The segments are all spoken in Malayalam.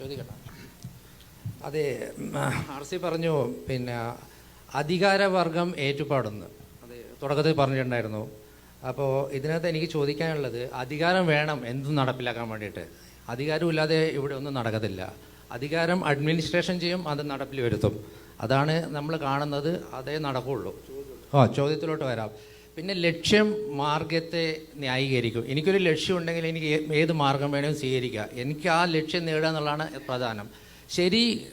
ചോദിക്കട്ടെ. അതെ ആർ സി പറഞ്ഞു പിന്നെ അധികാരവർഗം ഏറ്റുപാടുന്നു. അത് തുടക്കത്തിൽ പറഞ്ഞിട്ടുണ്ടായിരുന്നു. അപ്പോൾ ഇതിനകത്ത് എനിക്ക് ചോദിക്കാനുള്ളത് അധികാരം വേണം എന്തും നടപ്പിലാക്കാൻ വേണ്ടിയിട്ട്. അധികാരമില്ലാതെ ഇവിടെ ഒന്നും നടക്കത്തില്ല. അധികാരം അഡ്മിനിസ്ട്രേഷൻ ചെയ്യും അത് നടപ്പിൽ വരുത്തും. അതാണ് നമ്മൾ കാണുന്നത് അതേ നടക്കുള്ളൂ. ആ ചോദ്യത്തിലോട്ട് വരാം. പിന്നെ ലക്ഷ്യം മാർഗത്തെ ന്യായീകരിക്കും. എനിക്കൊരു ലക്ഷ്യം ഉണ്ടെങ്കിൽ എനിക്ക് ഏത് മാർഗം വേണമെങ്കിലും സ്വീകരിക്കുക എനിക്ക് ആ ലക്ഷ്യം നേടുക എന്നുള്ളതാണ് പ്രധാനം. ശരി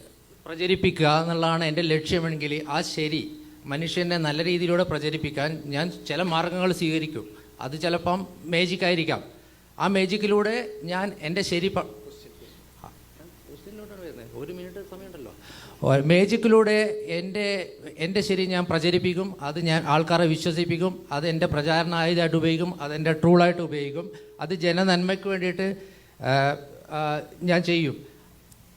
പ്രചരിപ്പിക്കുക എന്നുള്ളതാണ് എന്റെ ലക്ഷ്യമെങ്കിൽ ആ ശരി മനുഷ്യനെ നല്ല രീതിയിലൂടെ പ്രചരിപ്പിക്കാൻ ഞാൻ ചില മാർഗങ്ങൾ സ്വീകരിക്കും. അത് ചിലപ്പം മേജിക് ആയിരിക്കാം. ആ മേജിക്കിലൂടെ ഞാൻ എന്റെ ശരി. ഒരു മിനിറ്റ് സമയമുണ്ടല്ലോ. മേജിക്കിലൂടെ എന്റെ എന്റെ ശരി ഞാൻ പ്രചരിപ്പിക്കും അത് ഞാൻ ആൾക്കാരെ വിശ്വസിപ്പിക്കും അത് എന്റെ പ്രചാരണ ആയുധമായിട്ട് ഉപയോഗിക്കും അതെന്റെ ട്രൂളായിട്ട് ഉപയോഗിക്കും അത് ജനനന്മയ്ക്ക് വേണ്ടിയിട്ട് ഞാൻ ചെയ്യും.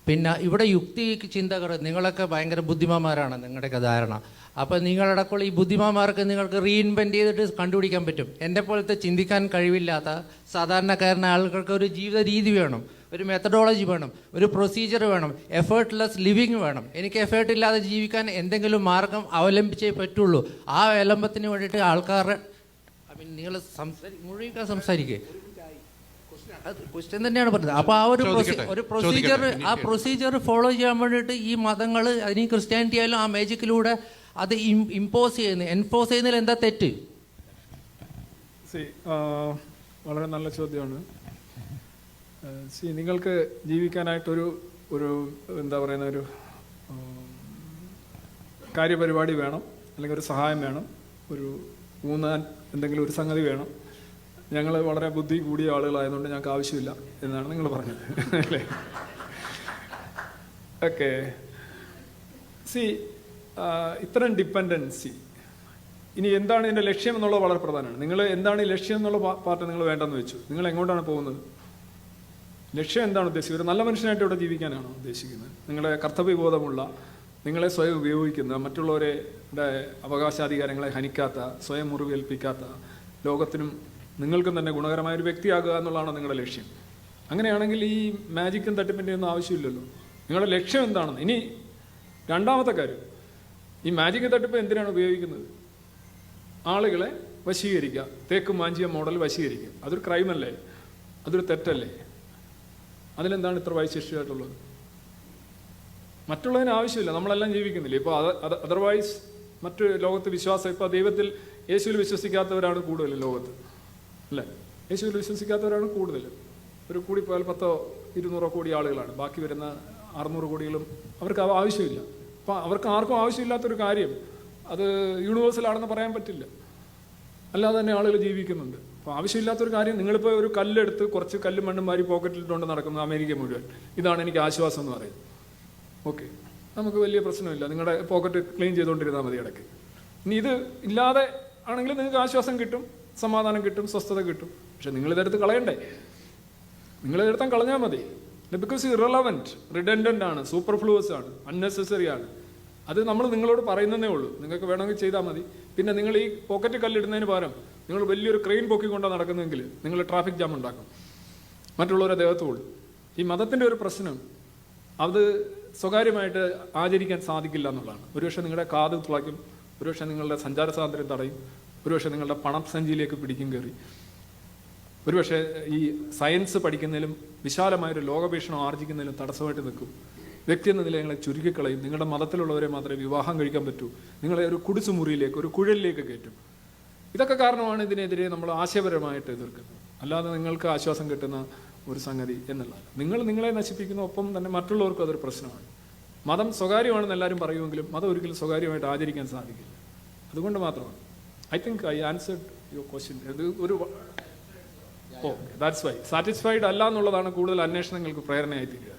പിന്നെ ഇവിടെ യുക്തി ചിന്തകൾ നിങ്ങളൊക്കെ ഭയങ്കര ബുദ്ധിമാന്മാരാണ് നിങ്ങളുടെയൊക്കെ ധാരണ. അപ്പോൾ നിങ്ങളടക്കുള്ള ഈ ബുദ്ധിമാന്മാർക്ക് നിങ്ങൾക്ക് റീഇൻവെന്റ് ചെയ്തിട്ട് കണ്ടുപിടിക്കാൻ പറ്റും. എന്റെ പോലത്തെ ചിന്തിക്കാൻ കഴിവില്ലാത്ത സാധാരണക്കാരനായ ആളുകൾക്ക് ഒരു ജീവിത രീതി വേണം. ഒരു മെത്തഡോളജി വേണം ഒരു പ്രൊസീജിയർ വേണം എഫേർട്ട്ലെസ് ലിവിങ് വേണം. എനിക്ക് എഫേർട്ട് ഇല്ലാതെ ജീവിക്കാൻ എന്തെങ്കിലും മാർഗം അവലംബിച്ചേ പറ്റുള്ളൂ. ആ അവലംബത്തിന് വേണ്ടിയിട്ട് ആൾക്കാരുടെ ഐ മീൻ നിങ്ങൾ സംസാരി മുഴുവൻ സംസാരിക്കുക ക്വസ്റ്റ്യൻ തന്നെയാണ് പറഞ്ഞത്. അപ്പോൾ ആ ഒരു ഒരു പ്രൊസീജിയർ ആ പ്രൊസീജിയർ ഫോളോ ചെയ്യാൻ വേണ്ടിയിട്ട് ഈ മതങ്ങൾ അതിന് ക്രിസ്ത്യാനിറ്റി ആയാലും ആ മേജിക്കിലൂടെ അത് ഇമ്പോസ് ചെയ്യുന്നു എൻഫോഴ്സ് ചെയ്യുന്നതിൽ എന്താ തെറ്റ്? സി വളരെ നല്ല ചോദ്യമാണ്. സി നിങ്ങൾക്ക് ജീവിക്കാനായിട്ടൊരു ഒരു എന്താ പറയുന്ന ഒരു കാര്യപരിപാടി വേണം അല്ലെങ്കിൽ ഒരു സഹായം വേണം ഒരു ഊന്നാൻ എന്തെങ്കിലും ഒരു സംഗതി വേണം. ഞങ്ങൾ വളരെ ബുദ്ധി കൂടിയ ആളുകളായതുകൊണ്ട് ഞങ്ങൾക്ക് ആവശ്യമില്ല എന്നാണ് നിങ്ങൾ പറഞ്ഞത്. അല്ലേ? ഓക്കെ. സി ഇത്തരം ഡിപ്പെൻഡൻസി ഇനി എന്താണ് എന്റെ ലക്ഷ്യം എന്നുള്ളത് വളരെ പ്രധാനമാണ്. നിങ്ങൾ എന്താണ് ഈ ലക്ഷ്യം എന്നുള്ള പാർട്ട് നിങ്ങൾ വേണ്ടെന്ന് വെച്ചു. നിങ്ങൾ എങ്ങോട്ടാണ് പോകുന്നത്? ലക്ഷ്യം എന്താണ് ഉദ്ദേശിക്കുന്നത് നല്ല മനുഷ്യനായിട്ട് ഇവിടെ ജീവിക്കാനാണോ ഉദ്ദേശിക്കുന്നത്? നിങ്ങളെ കർത്തവ്യബോധമുള്ള നിങ്ങളെ സ്വയം ഉപയോഗിക്കുന്ന മറ്റുള്ളവരെ അവകാശാധികാരങ്ങളെ ഹനിക്കാത്ത സ്വയം മുറിവേൽപ്പിക്കാത്ത ലോകത്തിനും നിങ്ങൾക്കും തന്നെ ഗുണകരമായ ഒരു വ്യക്തിയാകുക എന്നുള്ളതാണ് നിങ്ങളുടെ ലക്ഷ്യം. അങ്ങനെയാണെങ്കിൽ ഈ മാജിക്കും തട്ടിപ്പിന്റെ ഒന്നും ആവശ്യമില്ലല്ലോ. നിങ്ങളുടെ ലക്ഷ്യം എന്താണെന്ന്? ഇനി രണ്ടാമത്തെ കാര്യം. ഈ മാജിക് തട്ടിപ്പ് എന്തിനാണ് ഉപയോഗിക്കുന്നത്? ആളുകളെ വശീകരിക്കുക. തേക്ക് മാഞ്ചിയ മോഡൽ വശീകരിക്കുക. അതൊരു ക്രൈമല്ലേ? അതൊരു തെറ്റല്ലേ? അതിലെന്താണ് ഇത്ര വൈശിഷ്ട്യമായിട്ടുള്ളത്? മറ്റുള്ളതിന് ആവശ്യമില്ല നമ്മളെല്ലാം ജീവിക്കുന്നില്ല? ഇപ്പോൾ അത് അത് അതർവൈസ് മറ്റു ലോകത്ത് വിശ്വാസം ഇപ്പോൾ ദൈവത്തിൽ യേശുവിൽ വിശ്വസിക്കാത്തവരാണ് കൂടുതൽ ലോകത്ത് അല്ലേ? യേശുവിൽ വിശ്വസിക്കാത്തവരാണ് കൂടുതൽ. ഒരു കൂടിപ്പോയാൽ പത്തോ ഇരുന്നൂറോ കോടി ആളുകളാണ്. ബാക്കി വരുന്ന അറുന്നൂറ് കോടികളും അവർക്ക് അവ ആവശ്യമില്ല. അപ്പോൾ അവർക്ക് ആർക്കും ആവശ്യമില്ലാത്തൊരു കാര്യം അത് യൂണിവേഴ്സലാണെന്ന് പറയാൻ പറ്റില്ല. അല്ലാതെ തന്നെ ആളുകൾ ജീവിക്കുന്നുണ്ട്. അപ്പോൾ ആവശ്യമില്ലാത്തൊരു കാര്യം നിങ്ങളിപ്പോൾ ഒരു കല്ലെടുത്ത് കുറച്ച് കല്ലും മണ്ണും മാരി പോക്കറ്റിലിട്ടുകൊണ്ട് നടക്കുന്നത് അമേരിക്ക മുഴുവൻ. ഇതാണ് എനിക്ക് ആശ്വാസം എന്ന് പറയുന്നത്. ഓക്കെ. നമുക്ക് വലിയ പ്രശ്നമില്ല. നിങ്ങളുടെ പോക്കറ്റ് ക്ലീൻ ചെയ്തുകൊണ്ടിരുന്നാൽ മതി ഇടയ്ക്ക്. ഇനി ഇത് ഇല്ലാതെ ആണെങ്കിൽ നിങ്ങൾക്ക് ആശ്വാസം കിട്ടും സമാധാനം കിട്ടും സ്വസ്ഥത കിട്ടും. പക്ഷെ നിങ്ങൾ ഇതെടുത്ത് കളയണ്ടേ? നിങ്ങൾ ഇതെടുത്താൽ കളഞ്ഞാൽ മതി. ബിക്കോസ് ഇറലവന്റ് റിഡൻഡന്റ് ആണ് സൂപ്പർഫ്ലൂവസ് ആണ് അൺനെസസറി ആണ്. അത് നമ്മൾ നിങ്ങളോട് പറയുന്നതേ ഉള്ളൂ. നിങ്ങൾക്ക് വേണമെങ്കിൽ ചെയ്താൽ മതി. പിന്നെ നിങ്ങൾ ഈ പോക്കറ്റ് കല്ലിടുന്നതിന് പകരം നിങ്ങൾ വലിയൊരു ക്രെയിൻ പൊക്കിക്കൊണ്ടാണ് നടക്കുന്നതെങ്കിൽ നിങ്ങൾ ട്രാഫിക് ജാം ഉണ്ടാക്കും. മറ്റുള്ളവരെ ദേഹത്തുള്ളൂ ഈ മതത്തിന്റെ ഒരു പ്രശ്നം അത് സ്വകാര്യമായിട്ട് ആചരിക്കാൻ സാധിക്കില്ല എന്നുള്ളതാണ്. ഒരുപക്ഷെ നിങ്ങളുടെ കാത് തുളയ്ക്കും ഒരുപക്ഷെ നിങ്ങളുടെ സഞ്ചാര സ്വാതന്ത്ര്യം തടയും ഒരുപക്ഷെ നിങ്ങളുടെ പണം സഞ്ചിയിലേക്ക് പിടിക്കും കയറി. ഒരുപക്ഷെ ഈ സയൻസ് പഠിക്കുന്നതിലും വിശാലമായൊരു ലോകഭീഷണം ആർജിക്കുന്നതിലും തടസ്സമായിട്ട് നിൽക്കും. വ്യക്തി എന്ന നില നിങ്ങളെ ചുരുക്കിക്കളയും. നിങ്ങളുടെ മതത്തിലുള്ളവരെ മാത്രമേ വിവാഹം കഴിക്കാൻ പറ്റൂ. നിങ്ങളെ ഒരു കുടിസുമുറിയിലേക്ക് ഒരു കുഴലിലേക്ക് കയറ്റും. ഇതൊക്കെ കാരണമാണ് ഇതിനെതിരെ നമ്മൾ ആശയപരമായിട്ട് എതിർക്കുന്നത്. അല്ലാതെ നിങ്ങൾക്ക് ആശ്വാസം കിട്ടുന്ന ഒരു സംഗതി എന്നല്ല. നിങ്ങൾ നിങ്ങളെ നശിപ്പിക്കുന്ന ഒപ്പം തന്നെ മറ്റുള്ളവർക്കും അതൊരു പ്രശ്നമാണ്. മതം സ്വകാര്യമാണെന്ന് എല്ലാവരും പറയുമെങ്കിലും മതം ഒരിക്കലും സ്വകാര്യമായിട്ട് ആചരിക്കാൻ സാധിക്കില്ല. അതുകൊണ്ട് മാത്രമാണ്. I think I answered your question ഇത് ഒരു ഓ ദാറ്റ്സ് വൈ സാറ്റിസ്ഫൈഡ് അല്ല എന്നുള്ളതാണ് കൂടുതൽ അന്വേഷണങ്ങൾക്ക് പ്രേരണയായി തീരുക.